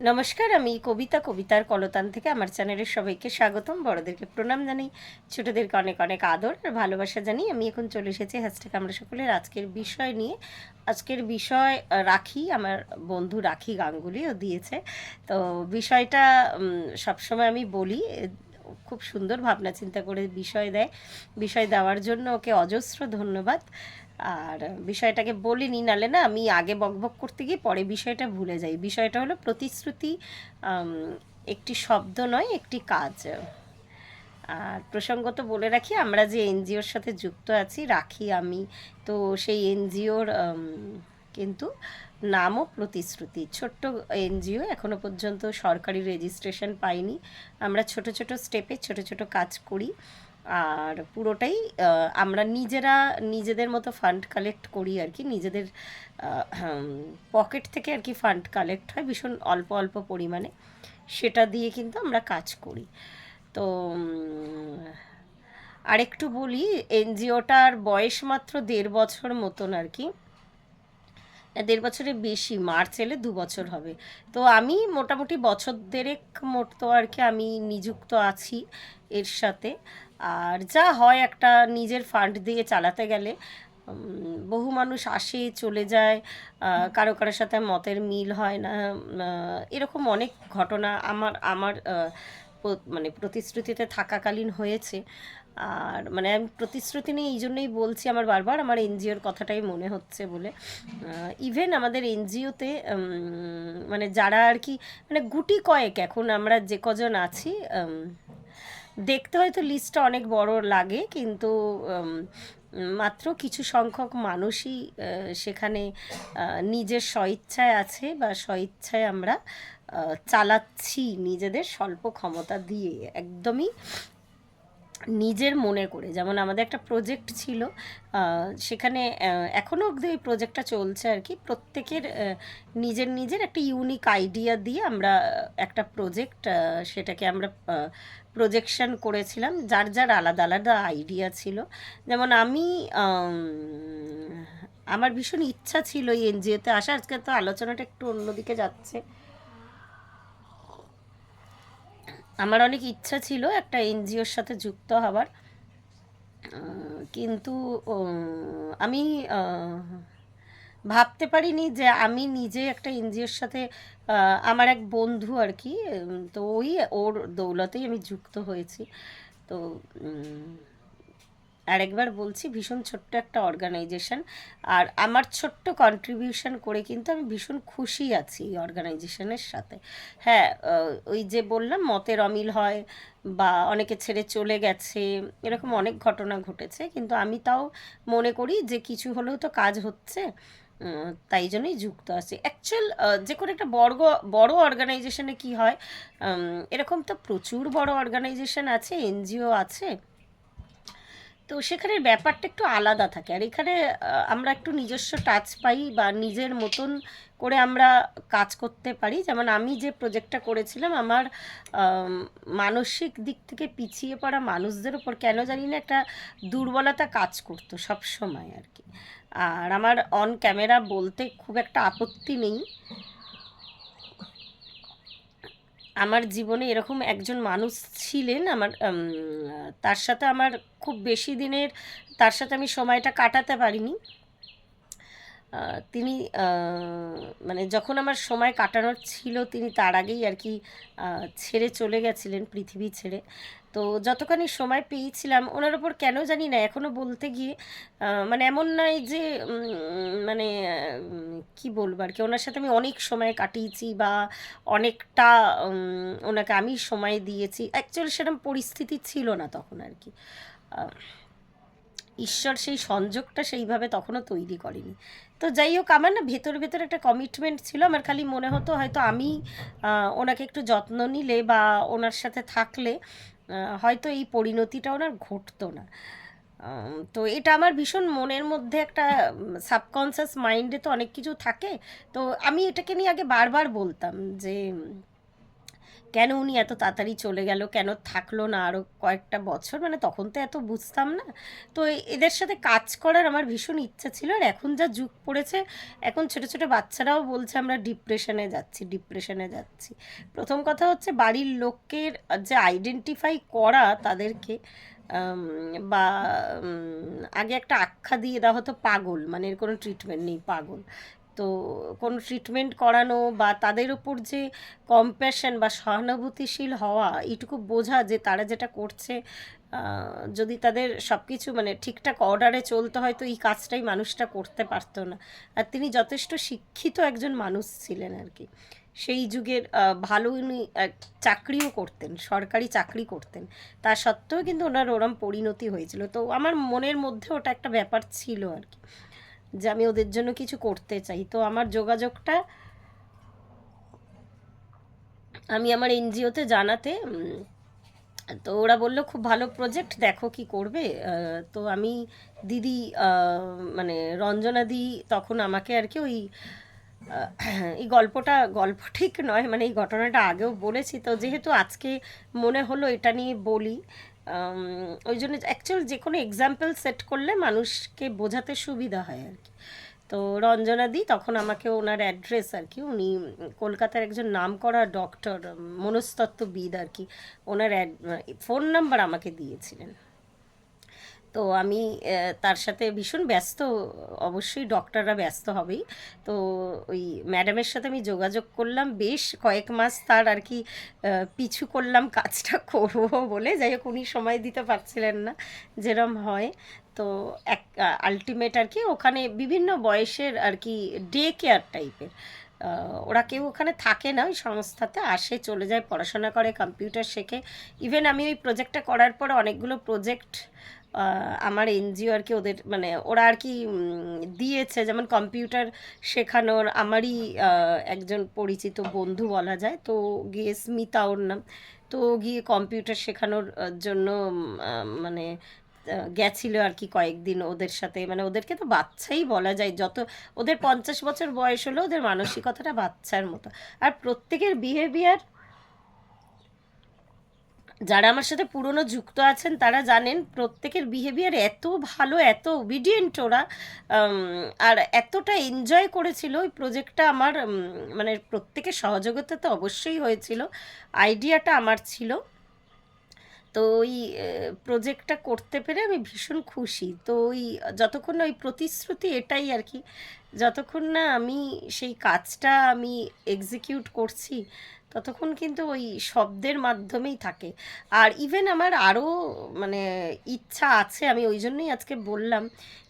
নমস্কার, আমি কবিতা, কবিতার কলতান থেকে আমার চ্যানেলের সবাইকে স্বাগতম। বড়দেরকে প্রণাম জানাই, ছোটোদেরকে অনেক অনেক আদর আর ভালোবাসা জানি আমি এখন চলে এসেছি হ্যাশট্যাগ আমরা সকলের আজকের বিষয় নিয়ে। আজকের বিষয় রাখি, আমার বন্ধু রাখি গাঙ্গুলিও দিয়েছে। তো বিষয়টা সবসময় আমি বলি খুব সুন্দর ভাবনা চিন্তা করে বিষয় দেয়। বিষয় দেওয়ার জন্য ওকে অজস্র ধন্যবাদ। আর বিষয়টাকে বলিনি নালে না আমি আগে বকবক করতে গিয়ে পরে বিষয়টা ভুলে যাই। বিষয়টা হলো প্রতিশ্রুতি একটি শব্দ নয়, একটি কাজ। আর প্রসঙ্গত বলে রাখি, আমরা যে এনজিওর সাথে যুক্ত আছি, রাখি আমি। তো সেই এনজিওর কিন্তু নামও প্রতিশ্রুতি। ছোট্ট এনজিও এখনও পর্যন্ত সরকারি রেজিস্ট্রেশন পাইনি আমরা ছোট ছোট স্টেপে ছোট ছোট কাজ করি। আর পুরোটাই আমরা নিজেরা নিজেদের মতো ফান্ড কালেক্ট করি আর কি। নিজেদের পকেট থেকে আর কি ফান্ড কালেক্ট হয় ভীষণ অল্প অল্প পরিমাণে। সেটা দিয়ে কিন্তু আমরা কাজ করি। তো আরেকটু বলি, এনজিওটার বয়স মাত্র দেড় বছর মতন আর কি। দেড় বছরের বেশি, মার্চ এলে দু বছর হবে। তো আমি মোটামুটি বছর দেড়েক মতো আর কি আমি নিযুক্ত আছি এর সাথে। আর যা হয় একটা নিজের ফান্ড দিয়ে চালাতে গেলে বহু মানুষ আসে, চলে যায় কারও কারোর সাথে মতের মিল হয় না এরকম অনেক ঘটনা আমার আমার মানে প্রতিশ্রুতিতে থাকাকালীন হয়েছে। আর মানে আমি প্রতিশ্রুতি নিয়ে এই জন্যই বলছি আমার বারবার, আমার এনজিওর কথাটাই মনে হচ্ছে বলে। ইভেন আমাদের এনজিওতে মানে যারা আর কি মানে গুটি কয়েক এখন আমরা যে কজন আছি দেখতে হয়তো লিস্টটা অনেক বড় লাগে, কিন্তু মাত্র কিছু সংখ্যক মানুষই সেখানে নিজের স্বইচ্ছায় আছে বা স্বইচ্ছায় আমরা চালাচ্ছি নিজেদের স্বল্প ক্ষমতা দিয়ে। একদমই নিজের মনে করে। যেমন আমাদের একটা প্রজেক্ট ছিল সেখানে এখনও অবধি ওই প্রজেক্টটা চলছে আর কি। প্রত্যেকের নিজের নিজের একটা ইউনিক আইডিয়া দিয়ে আমরা একটা প্রজেক্ট সেটাকে আমরা প্রজেকশন করেছিলাম। যার যার আলাদা আলাদা আইডিয়া ছিল। যেমন আমি আমার ভীষণ ইচ্ছা ছিল এই এনজিওতে আসা। আজকে তো আলোচনাটা একটু অন্যদিকে যাচ্ছে। আমার অনেক ইচ্ছা ছিল একটা এনজিওর সাথে যুক্ত হবার কিন্তু আমি ভাবতে পারিনি যে আমি নিজে একটা এনজিওর সাথে আমার এক বন্ধু আর কি তো ওই ওর দৌলতেই আমি যুক্ত হয়েছি। তো আরেকবার বলছি, ভীষণ ছোট্ট একটা অর্গানাইজেশন আর আমার ছোট্ট কন্ট্রিবিউশন করে কিন্তু আমি ভীষণ খুশি আছি এই অর্গানাইজেশনের সাথে। হ্যাঁ ওই যে বললাম, মতের অমিল হয় বা অনেকে ছেড়ে চলে গেছে, এরকম অনেক ঘটনা ঘটেছে। কিন্তু আমি তাও মনে করি যে কিছু হলেও তো কাজ হচ্ছে তাই জন্যই যুক্ত আছি। অ্যাকচুয়াল যে কোনো একটা বড় বড় অর্গানাইজেশনে কি হয় এরকম তো প্রচুর বড় অর্গানাইজেশন আছে এনজিও আছে। তো সেখানের ব্যাপারটা একটু আলাদা থাকে। আর এখানে আমরা একটু নিজস্ব টাচ পাই বা নিজের মতন করে আমরা কাজ করতে পারি। যেমন আমি যে প্রজেক্টটা করেছিলাম, আমার মানসিক দিক থেকে পিছিয়ে পড়া মানুষদের ওপর কেন জানি না একটা দুর্বলতা কাজ করতো সব সময় আর কি। আর আমার অন ক্যামেরা বলতে খুব একটা আপত্তি নেই। আমার জীবনে এরকম একজন মানুষ ছিলেন আমার তার সাথে আমার খুব বেশি দিনের, তার সাথে আমি সময়টা কাটাতে পারিনি। তিনি মানে যখন আমার সময় কাটানোর ছিল, তিনি তার আগেই আর কি ছেড়ে চলে গেছিলেন, পৃথিবী ছেড়ে। তো যতখানি সময় পেয়েছিলাম, ওনার ওপর কেন জানি না এখনও বলতে গিয়ে মানে এমন নয় যে মানে কি বলব আর কি, ওনার সাথে আমি অনেক সময় কাটিয়েছি বা অনেকটা ওনাকে আমি সময় দিয়েছি। অ্যাকচুয়ালি সেরকম পরিস্থিতি ছিল না তখন আর কি। ঈশ্বর সেই সংযোগটা সেইভাবে তখনও তৈরি করেনি। তো যাই হোক, আমার না ভেতর, ভেতরে একটা কমিটমেন্ট ছিল। আমার খালি মনে হতো হয়তো আমি ওনাকে একটু যত্ন নিলে বা ওনার সাথে থাকলে হয়তো এই পরিণতিটা ওনার ঘটতো না। তো এটা আমার ভীষণ মনের মধ্যে একটা সাবকনসিয়াস মাইন্ডে তো অনেক কিছু থাকে। তো আমি এটাকে নিয়ে আগে বারবার বলতাম যে কেন উনি এত তাড়াতাড়ি চলে গেল? কেন থাকল না আরও কয়েকটা বছর? মানে তখন তো এত বুঝতাম না। তো এদের সাথে কাজ করার আমার ভীষণ ইচ্ছা ছিল আর এখন যা যুগ পড়েছে, এখন ছোট ছোট বাচ্চারাও বলছে আমরা ডিপ্রেশনে যাচ্ছি ডিপ্রেশনে যাচ্ছি। প্রথম কথা হচ্ছে বাড়ির লোকের যে আইডেন্টিফাই করা তাদেরকে বা আগে একটা আখ্যা দিয়ে দেওয়া হতো পাগল মানে এর কোনো ট্রিটমেন্ট নেই পাগল। তো কোনো ট্রিটমেন্ট করানো বা তাদের উপর যে কম্প্যাশন বা সহানুভূতিশীল হওয়া, এইটুকু বোঝা যে তারা যেটা করছে যদি তাদের সব কিছু মানে ঠিকঠাক অর্ডারে চলতে হয়, তো এই কাজটাই মানুষটা করতে পারতো না। আর তিনি যথেষ্ট শিক্ষিত একজন মানুষ ছিলেন আর কি। সেই যুগের ভালো উনি চাকরিও করতেন, সরকারি চাকরি করতেন। তা সত্ত্বেও কিন্তু ওনার ওরম পরিণতি হয়েছিল। তো আমার মনের মধ্যে ওটা একটা ব্যাপার ছিল আর কি। যে আমি ওদের জন্য কিছু করতে চাই। তো আমার যোগাযোগটা আমি আমার এনজিওতে জানাতে তো ওরা বলল, খুব ভালো প্রজেক্ট দেখো কি করবে। তো আমি দিদি মানে রঞ্জনা দি তখন আমাকে আর কি ওই এই গল্পটা, গল্প ঠিক নয় মানে এই ঘটনাটা আগেও বলেছি। তো যেহেতু আজকে মনে হলো এটা নিয়ে বলি ওই জন্য অ্যাকচুয়াল যে কোনো এক্সাম্পল সেট করলে মানুষকে বোঝাতে সুবিধা হয় আর কি। তো রঞ্জনা দি, তখন আমাকে ওনার অ্যাড্রেস আর কি, উনি কলকাতার একজন নাম করা ডক্টর মনস্তত্ত্ববিদ আর কি, ওনার ফোন নাম্বার আমাকে দিয়েছিলেন। তো আমি তার সাথে ভীষণ ব্যস্ত, অবশ্যই ডক্টররা ব্যস্ত হবেই। তো ওই ম্যাডামের সাথে আমি যোগাযোগ করলাম, বেশ কয়েক মাস তার আর কি পিছু করলাম কাজটা করব বলে, যাই হোক উনি সময় দিতে পারছিলেন না, যেরম হয়। তো এক আলটিমেট আর কি, ওখানে বিভিন্ন বয়সের আর কি ডে কেয়ার টাইপের ওরা কেউ ওখানে থাকে না, ওই সংস্থাতে আসে, চলে যায়, পড়াশোনা করে কম্পিউটার শেখে। ইভেন আমি ওই প্রজেক্টটা করার পরে অনেকগুলো প্রজেক্ট আমার এনজিও আর কি ওদের মানে ওরা আর কি দিয়েছে। যেমন কম্পিউটার শেখানোর, আমারই একজন পরিচিত বন্ধু বলা যায়, তো গিয়ে স্মিতা ওর নাম। তো গিয়ে কম্পিউটার শেখানোর জন্য মানে গেছিল আর কি কয়েকদিন ওদের সাথে। মানে ওদেরকে তো বাচ্চাই বলা যায়। যত ওদের পঞ্চাশ বছর বয়স হলো, ওদের মানসিকতাটা বাচ্চার মতো। আর প্রত্যেকের বিহেভিয়ার যারা আমার সাথে পুরনো যুক্ত আছেন, তারা জানেন প্রত্যেকের বিহেভিয়ার এত ভালো, এত ওবিডিয়েন্ট ওরা। আর এতটা এনজয় করেছিল। ওই প্রজেক্টটা আমার মানে প্রত্যেকের সহযোগিতা তো অবশ্যই হয়েছিল। আইডিয়াটা আমার ছিল। তো ওই প্রজেক্টটা করতে পেরে আমি ভীষণ খুশি। তো ওই, যতক্ষণ না ওই প্রতিশ্রুতি এটাই আর কি, যতক্ষণ না আমি সেই কাজটা আমি এক্সিকিউট করছি, ততক্ষণ কিন্তু ওই শব্দের মাধ্যমেই থাকে। আর ইভেন আমার আরও মানে ইচ্ছা আছে, আমি ওই জন্যই আজকে বললাম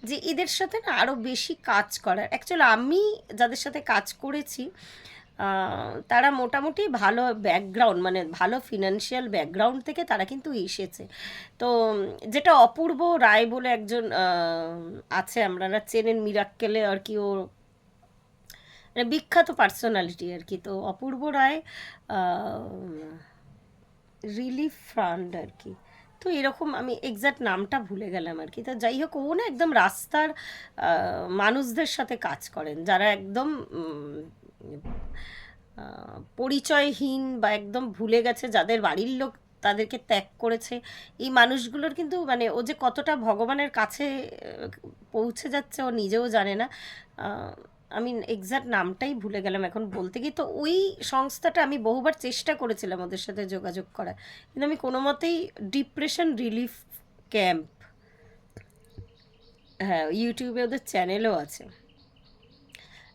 যে, এদের সাথে না আরও বেশি কাজ করার। অ্যাকচুয়ালি আমি যাদের সাথে কাজ করেছি তারা মোটামুটি ভালো ব্যাকগ্রাউন্ড মানে ভালো ফিনান্সিয়াল ব্যাকগ্রাউন্ড থেকে তারা কিন্তু এসেছে। তো যেটা অপূর্ব রায় বলে একজন আছে, আপনারা চেনেন মিরাক্কেলে আর কি, ও মানে বিখ্যাত পার্সোনালিটি আর কি। তো অপূর্ব রায় রিলিফ ফান্ড আর কি। তো এরকম আমি এক্সাক্ট নামটা ভুলে গেলাম আর কি। তো যাই হোক, ও না একদম রাস্তার মানুষদের সাথে কাজ করেন। যারা একদম পরিচয়হীন বা একদম ভুলে গেছে যাদের বাড়ির লোক তাদেরকে ত্যাগ করেছে, এই মানুষগুলোর কিন্তু মানে ও যে কতটা ভগবানের কাছে পৌঁছে যাচ্ছে ও নিজেও জানে না। আমি এক্সাক্ট নামটাই ভুলে গেলাম এখন বলতে গিয়ে। তো ওই সংস্থাটা আমি বহুবার চেষ্টা করেছিলাম ওদের সাথে যোগাযোগ করার। কিন্তু আমি কোনো মতেই ডিপ্রেশন রিলিফ ক্যাম্প হ্যাঁ ইউটিউবে ওদের চ্যানেলও আছে।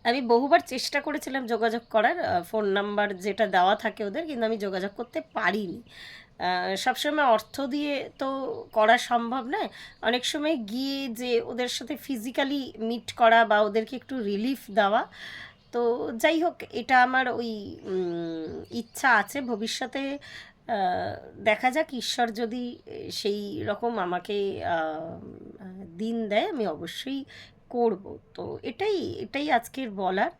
আমি বহুবার চেষ্টা করেছিলাম যোগাযোগ করার ফোন নাম্বার যেটা দেওয়া থাকে ওদের, কিন্তু আমি যোগাযোগ করতে পারিনি। সবসময় অর্থ দিয়ে তো করা সম্ভব নয়। অনেক সময় গিয়ে যে ওদের সাথে ফিজিক্যালি মিট করা বা ওদেরকে একটু রিলিফ দেওয়া, তো যাই হোক, এটা আমার ওই ইচ্ছা আছে। ভবিষ্যতে দেখা যাক, ঈশ্বর যদি সেই রকম আমাকে দিন দেয়, আমি অবশ্যই করব। তো এটাই এটাই আজকের বলার।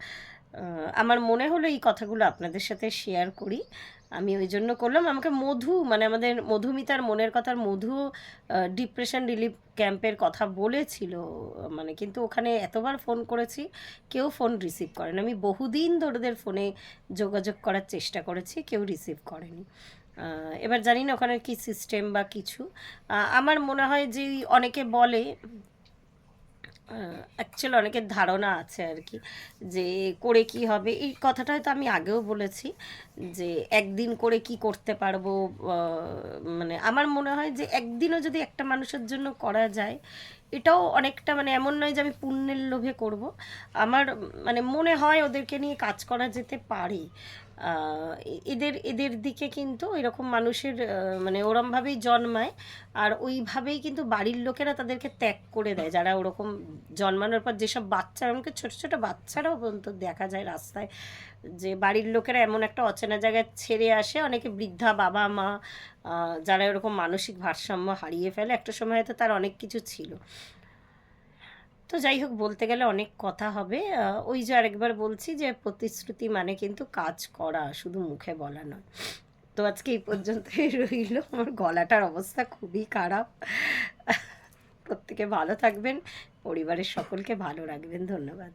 আমার মনে হলো এই কথাগুলো আপনাদের সাথে শেয়ার করি। আমি ওই জন্য করলাম। আমাকে মধু মানে আমাদের মধুমিতার মনের কথার মধু ডিপ্রেশন রিলিফ ক্যাম্পের কথা বলেছিল। মানে কিন্তু ওখানে এতবার ফোন করেছি, কেউ ফোন রিসিভ করেনি। আমি বহুদিন ধরে ওদের ফোনে যোগাযোগ করার চেষ্টা করেছি, কেউ রিসিভ করেনি। এবার জানি না ওখানে কি সিস্টেম বা কিছু। আমার মনে হয় যে অনেকে বলে অ্যাকচুয়ালি অনেকের ধারণা আছে আর কি, যে করে কি হবে। এই কথাটা হয়তো আমি আগেও বলেছি যে একদিন করে কি করতে পারব মানে আমার মনে হয় যে একদিনও যদি একটা মানুষের জন্য করা যায়, এটাও অনেকটা মানে এমন নয় যে আমি পুণ্যের লোভে করব। আমার মানে মনে হয় ওদেরকে নিয়ে কাজ করা যেতে পারে। এদের এদের দিকে কিন্তু এরকম মানুষের মানে ওরমভাবেই জন্মায় আর ওইভাবেই কিন্তু বাড়ির লোকেরা তাদেরকে ত্যাগ করে দেয়। যারা ওরকম জন্মানোর পর যেসব বাচ্চা, এমনকি ছোটো ছোটো বাচ্চারাও পর্যন্ত দেখা যায় রাস্তায়, যে বাড়ির লোকেরা এমন একটা অচেনা জায়গায় ছেড়ে আসে। অনেকে বৃদ্ধা, বাবা, মা যারা এরকম মানসিক ভারসাম্য হারিয়ে ফেলে। একটা সময় হয়তো তার অনেক কিছু ছিল। তো যাই হোক, বলতে গেলে অনেক কথা হবে। ওই যে আরেকবার বলছি যে প্রতিশ্রুতি মানে কিন্তু কাজ করা, শুধু মুখে বলা নয়। তো আজকে এই পর্যন্তই রইল। আমার গলাটার অবস্থা খুবই খারাপ। প্রত্যেকে ভালো থাকবেন, পরিবারের সকলকে ভালো রাখবেন। ধন্যবাদ।